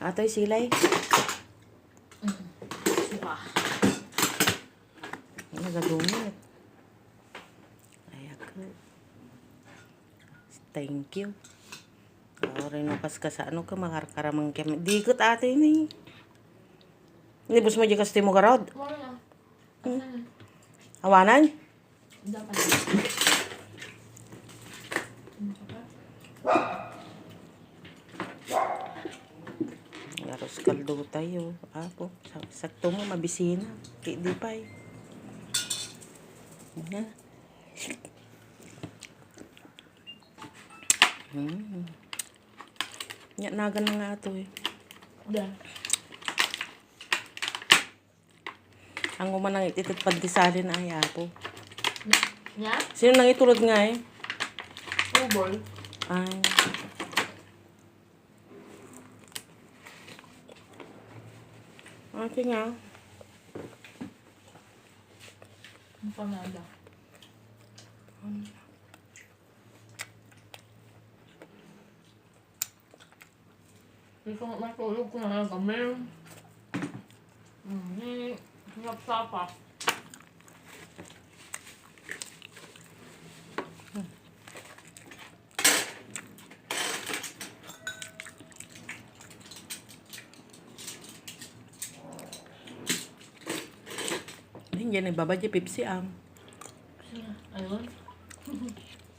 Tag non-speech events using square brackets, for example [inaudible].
Atoy silay. Suka. Nagadumit. Ay ako. Thank you. Ore no kas ka sa ano ka makarkaramang kem. Di ko ate ni. Hindi bus mo di kas timo garod. Wala na. Awanan? Dapat. Aros kaldo tayo. Apo, sa- sakto mo mabisina. Di, di pa eh. Nga. Hmm. Nya nagan na nga ito eh. Dan. Ang umanang ititit pandisalin ay apo. Nya? Sino nang itulod nga eh? Ubol. Ay. Ate nga. Ang panada. Hindi ko matulog ko na kami. Hmm, sinapsapa. Hindi, nagbabadya Pepsi ang. Ayun. [laughs]